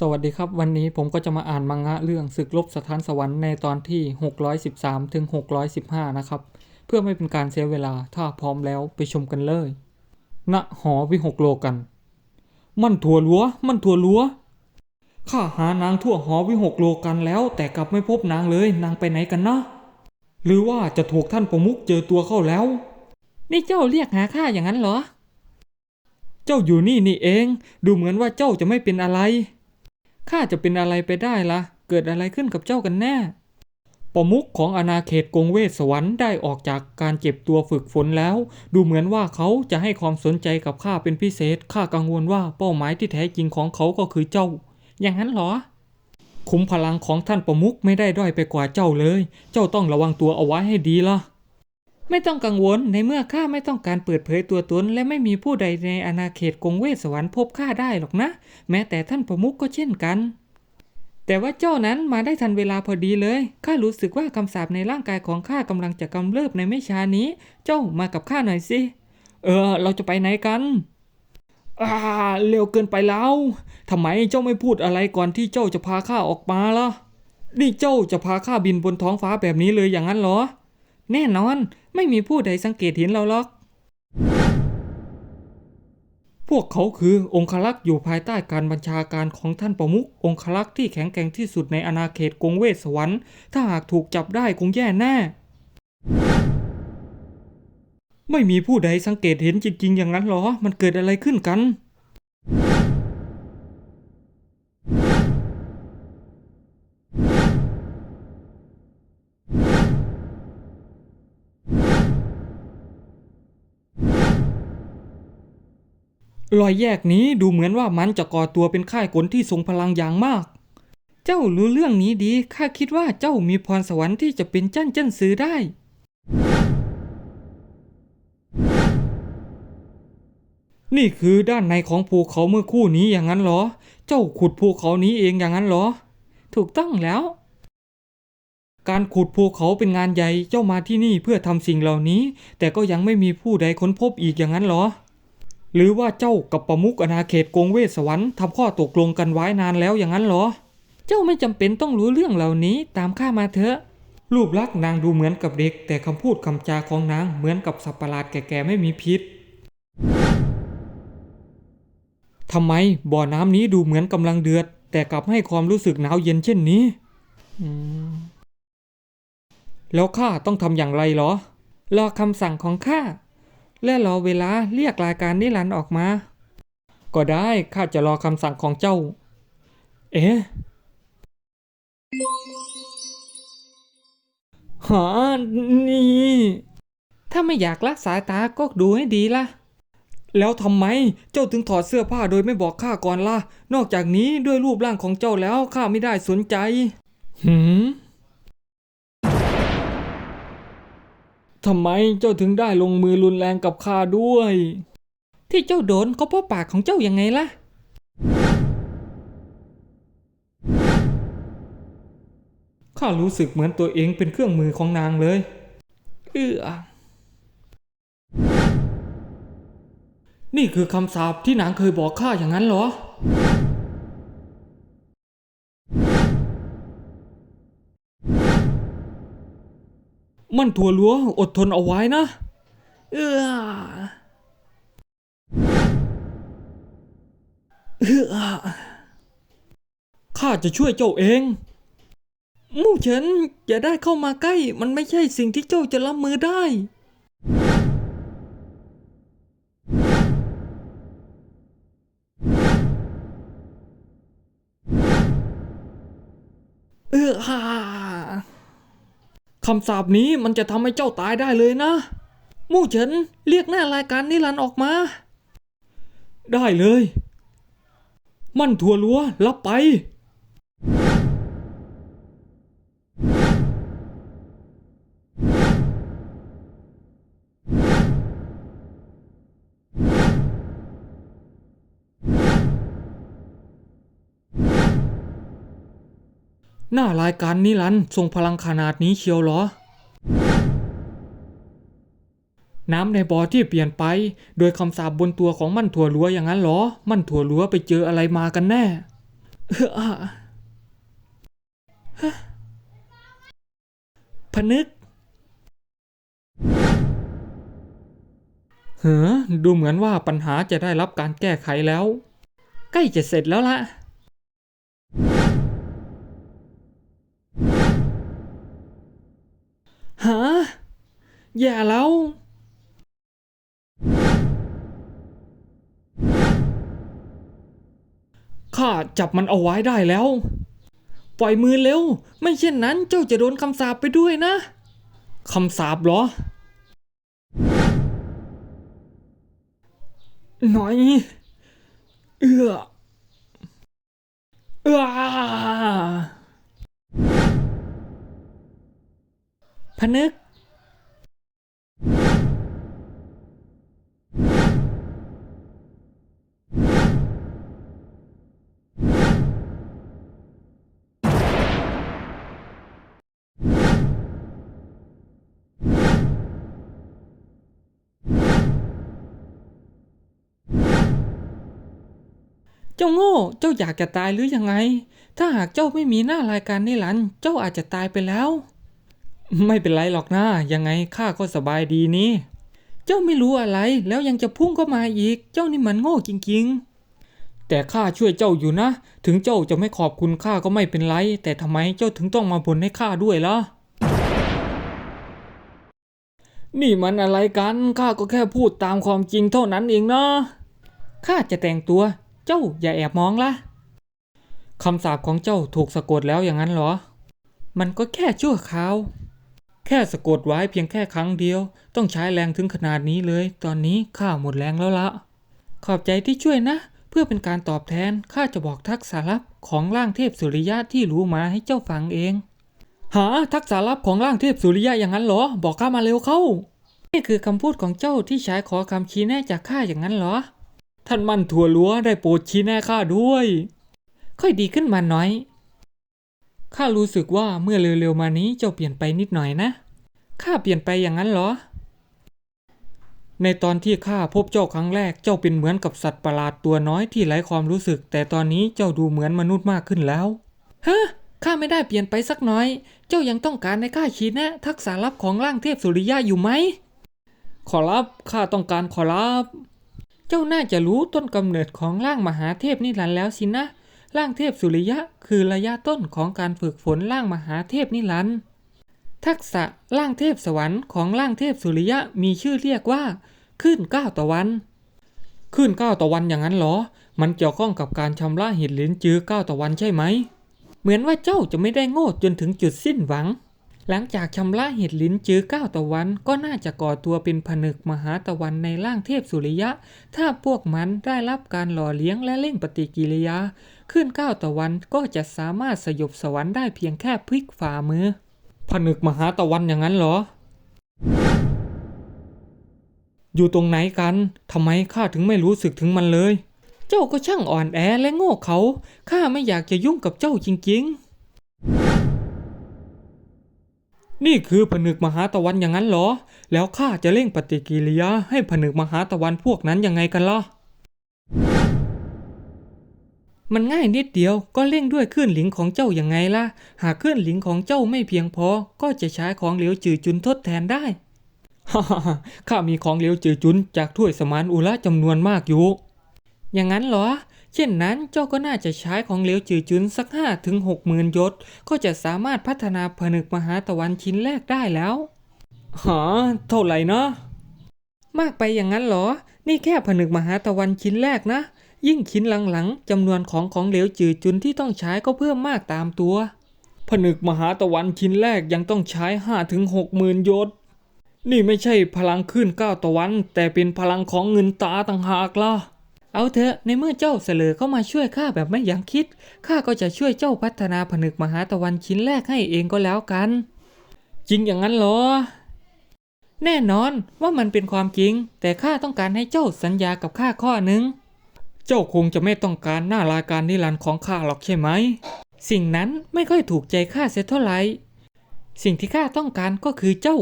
สวัสดีครับ วันนี้ผมก็จะมาอ่านมังงะเรื่องศึกลบสถานสวรรค์ในตอนที่ 613ถึง615 นะครับ เพื่อไม่เป็นการเสียเวลาถ้าพร้อมแล้วไปชมกันเลยณหอวิหกโลกัน มันถั่วลัว มันถั่วลัวข้าหานางทั่วหอวิหกโลกันแล้ว แต่กลับไม่พบนางเลยนางไปไหนกันนะหรือว่าจะถูกท่านประมุขเจอตัวเข้าแล้ว นี่เจ้าเรียกหาข้าอย่างนั้นเหรอ เจ้าอยู่นี่นี่เอง ดูเหมือนว่าเจ้าจะไม่เป็นอะไร ข้าจะเป็นอะไรไปได้ละ่ะ เกิดอะไรขึ้นกับเจ้ากันแน่ ประมุขของอาณาเขตกงเวสวรรค์ได้ออกจากการเจ็บตัวฝึกฝนแล้ว ดูเหมือนว่าเขาจะให้ความสนใจกับข้าเป็นพิเศษ ข้ากังวลว่าเป้าหมายที่แท้จริงของเขาก็คือเจ้า อย่างนั้นเหรอขุมพลังของท่านประมุขไม่ได้ด้อยไปกว่าเจ้าเลย เจ้าต้องระวังตัวเอาไว้ให้ดีล่ะ ไม่ต้องกังวลในเมื่อข้าไม่ต้องการเปิดเผยตัวตนและไม่มีผู้ใดในอาณาเขตกงเวสวรรค์พบข้าได้หรอกนะ แม้แต่ท่านประมุขก็เช่นกัน แต่ว่าเจ้านั้นมาได้ทันเวลาพอดีเลยข้ารู้สึกว่าคำสาปในร่างกายของข้ากำลังจะกำเริบในไม่ช้านี้ เจ้ามากับข้าหน่อยสิเออ เราจะไปไหนกันอ่าเร็วเกินไปแล้วทำไมเจ้าไม่พูดอะไรก่อนที่เจ้าจะพาข้าออกมาล่ะนี่เจ้าจะพาข้าบินบนท้องฟ้าแบบนี้เลยอย่างนั้นเหรอ แน่นอน ไม่มีผู้ใดสังเกตเห็นเราหรอก พวกเขาคือองคลักษ์อยู่ภายใต้การบัญชาการของท่านประมุของคลักษ์ที่แข็งแกร่งที่สุดในอาณาเขตกงเวสวรรค์ ถ้าหากถูกจับได้คงแย่แน่ ไม่มีผู้ใดสังเกตเห็นจริงๆ อย่างนั้นหรอ มันเกิดอะไรขึ้นกัน รอยแยกนี้ดูเหมือนว่ามันจะก่อตัวเป็นค่ายกลที่ทรงพลังอย่างมาก เจ้ารู้เรื่องนี้ดี ข้าคิดว่าเจ้ามีพรสวรรค์ที่จะเป็นเจ้นเจ้นซื้อได้ นี่คือด้านในของภูเขาเมื่อคู่นี้อย่างนั้นเหรอ เจ้าขุดภูเขานี้เองอย่างนั้นเหรอ ถูกต้องแล้ว การขุดภูเขาเป็นงานใหญ่ เจ้ามาที่นี่เพื่อทำสิ่งเหล่านี้ แต่ก็ยังไม่มีผู้ใดค้นพบอีกอย่างนั้นเหรอ หรือว่าเจ้ากับประมุขอาณาเขตกงเวสวรรค์ทำข้อตกลงกันไว้นานแล้วอย่างนั้นเหรอ เจ้าไม่จำเป็นต้องรู้เรื่องเหล่านี้ตามข้ามาเถอะ รูปลักษณ์นางดูเหมือนกับเด็ก แต่คำพูดคำจาของนางเหมือนกับสัตว์ประหลาดแก่ๆไม่มีพิษทำไมบ่อน้ำนี้ดูเหมือนกำลังเดือด แต่กลับให้ความรู้สึกหนาวเย็นเช่นนี้ แล้วข้าต้องทำอย่างไรเหรอ รอคำสั่งของข้า และรอเวลาเรียกรายการนิรันดร์ออกมา ก็ได้ข้าจะรอคำสั่งของเจ้า เอ๊ะหานี่ถ้าไม่อยากรักษาตาก็ดูให้ดีล่ะ แล้วทำไมเจ้าถึงถอดเสื้อผ้าโดยไม่บอกข้าก่อนล่ะ นอกจากนี้ด้วยรูปร่างของเจ้าแล้วข้าไม่ได้สนใจ หืม ทำไมเจ้าถึงได้ลงมือรุนแรงกับข้าด้วย ที่เจ้าโดนก็เพราะปากของเจ้ายังไงล่ะ ข้ารู้สึกเหมือนตัวเองเป็นเครื่องมือของนางเลย เออนี่คือคำสาปที่นางเคยบอกข้าอย่างนั้นเหรอ มันถั่วลัวอดทนเอาไว้นะ เออเอข้าจะช่วยเจ้าเอง มู่เฉินอย่าได้เข้ามาใกล้ มันไม่ใช่สิ่งที่เจ้าจะรับมือได้ เออฮ่า คำสาปนี้มันจะทำให้เจ้าตายได้เลยนะ มู่เฉินเรียกหน้ารายการนิรันดร์ออกมา ได้เลย มั่นทัวลัวรับไป หน้ารายการนิรันทรงพลังขนาดนี้เชียวเหรอ น้ำในบ่อที่เปลี่ยนไป โดยคำสาปบนตัวของมันถั่วลัวอย่างนั้นเหรอ มันถั่วลัวไปเจออะไรมากันแน่เออะฮะพนึกเฮ้อดูเหมือนว่าปัญหาจะได้รับการแก้ไขแล้ว ใกล้จะเสร็จแล้วละ แย่แล้วข้าจับมันเอาไว้ได้แล้ว ปล่อยมือเร็ว ไม่เช่นนั้นเจ้าจะโดนคำสาปไปด้วยนะ คำสาปเหรอ หน่อย เอื้อเอื้อพนึก เจ้าโง่ เจ้าอยากจะตายหรือยังไง ถ้าหากเจ้าไม่มีหน้ารายการนี่หลัน เจ้าอาจจะตายไปแล้ว ไม่เป็นไรหรอกนะยังไงข้าก็สบายดีนี่ เจ้าไม่รู้อะไรแล้วยังจะพุ่งเข้ามาอีก เจ้านี่มันโง่จริงๆ แต่ข้าช่วยเจ้าอยู่นะ ถึงเจ้าจะไม่ขอบคุณข้าก็ไม่เป็นไร แต่ทำไมเจ้าถึงต้องมาบ่นให้ข้าด้วยล่ะนี่มันอะไรกัน ข้าก็แค่พูดตามความจริงเท่านั้นเองนะ ข้าจะแต่งตัว เจ้าอย่าแอบมองละคำสาปของเจ้าถูกสะกดแล้วอย่างนั้นเหรอ มันก็แค่ชั่วคราว แค่สะกดไว้เพียงแค่ครั้งเดียว ต้องใช้แรงถึงขนาดนี้เลย ตอนนี้ข้าหมดแรงแล้วละ ขอบใจที่ช่วยนะ เพื่อเป็นการตอบแทน ข้าจะบอกทักษะลับของร่างเทพสุริยะที่รู้มาให้เจ้าฟังเอง หาทักษะลับของร่างเทพสุริยะอย่างนั้นเหรอ บอกข้ามาเร็วเข้า นี่คือคำพูดของเจ้าที่ใช้ขอคำชี้แนะจากข้าอย่างนั้นเหรอ ท่านมั่นถั่วลัวได้โปรดชี้แนะข้าด้วย ค่อยดีขึ้นมาหน่อย ข้ารู้สึกว่าเมื่อเร็วๆมานี้เจ้าเปลี่ยนไปนิดหน่อยนะ ข้าเปลี่ยนไปอย่างนั้นเหรอ ในตอนที่ข้าพบเจ้าครั้งแรกเจ้าเป็นเหมือนกับสัตว์ประหลาดตัวน้อยที่ไร้ความรู้สึก แต่ตอนนี้เจ้าดูเหมือนมนุษย์มากขึ้นแล้วฮะข้าไม่ได้เปลี่ยนไปสักน้อย เจ้ายังต้องการในข้าชี้แนะ ทักษะลับของร่างเทพสุริยะอยู่ไหม ขอรับ ข้าต้องการขอรับ เจ้าน่าจะรู้ต้นกำเนิดของร่างมหาเทพนิรันดร์แล้วสินะ ร่างเทพสุริยะคือระยะต้นของการฝึกฝนร่างมหาเทพนิรันดร์ทักษะร่างเทพสวรรค์ของร่างเทพสุริยะมีชื่อเรียกว่าขึ้นเก้าตะวัน ขึ้นเก้าตะวันอย่างนั้นเหรอ มันเกี่ยวข้องกับการชำระหินหลินจือเก้าตะวันใช่ไหม เหมือนว่าเจ้าจะไม่ได้โง่จนถึงจุดสิ้นหวัง หลังจากชำระเห็ดลิ้นจื้อเก้าตะวันก็น่าจะก่อตัวเป็นผนึกมหาตะวันในร่างเทพสุริยะ ถ้าพวกมันได้รับการหล่อเลี้ยงและเร่งปฏิกิริยา ขึ้นเก้าตะวันก็จะสามารถสยบสวรรค์ได้เพียงแค่พลิกฝ่ามือ ผนึกมหาตะวันอย่างนั้นเหรอ อยู่ตรงไหนกันทำไมข้าถึงไม่รู้สึกถึงมันเลย เจ้าก็ช่างอ่อนแอและโง่เขาข้าไม่อยากจะยุ่งกับเจ้าจริง ๆ นี่คือผนึกมหาตะวันอย่างนั้นเหรอ แล้วข้าจะเร่งปฏิกิริยาให้ผนึกมหาตะวันพวกนั้นยังไงกันล่ะ มันง่ายนิดเดียวก็เร่งด้วยคลื่นหลิงของเจ้าอย่างไงล่ะ หากคลื่นหลิงของเจ้าไม่เพียงพอ ก็จะใช้ของเหลวจืดจุนทดแทนได้ ฮ่าฮ่าฮ่าข้ามีของเหลวจืดจุนจากถ้วยสมานอุระจำนวนมากอยู่ อย่างนั้นเหรอ เช่นนั้นเจ้าก็น่าจะใช้ของเหลวจืดจุนสักห้าถึงหกหมื่นยศ ก็จะสามารถพัฒนาผนึกมหาตะวันชิ้นแรกได้แล้วหาเท่าไหร่นะมากไปอย่างนั้นเหรอ นี่แค่ผนึกมหาตะวันชิ้นแรกนะ ยิ่งชิ้นหลังๆจำนวนของของเหลวจืดจุนที่ต้องใช้ก็เพิ่มมากตามตัว ผนึกมหาตะวันชิ้นแรกยังต้องใช้ห้าถึงหกหมื่นยศ นี่ไม่ใช่พลังขึ้นเก้าตะวัน แต่เป็นพลังของเงินตาต่างหากล่ะ เอาเถอะในเมื่อเจ้าเสลอเข้ามาช่วยข้าแบบไม่ยั้งคิดข้าก็จะช่วยเจ้าพัฒนาผนึกมหาตะวันชิ้นแรกให้เองก็แล้วกัน จริงอย่างนั้นเหรอ แน่นอนว่ามันเป็นความจริง แต่ข้าต้องการให้เจ้าสัญญากับข้าข้อหนึ่งเจ้าคงจะไม่ต้องการหน้ารายการนิรันดร์ของข้าหรอกใช่ไหม สิ่งนั้นไม่ค่อยถูกใจข้าเสียเท่าไหร่สิ่งที่ข้าต้องการก็คือเจ้า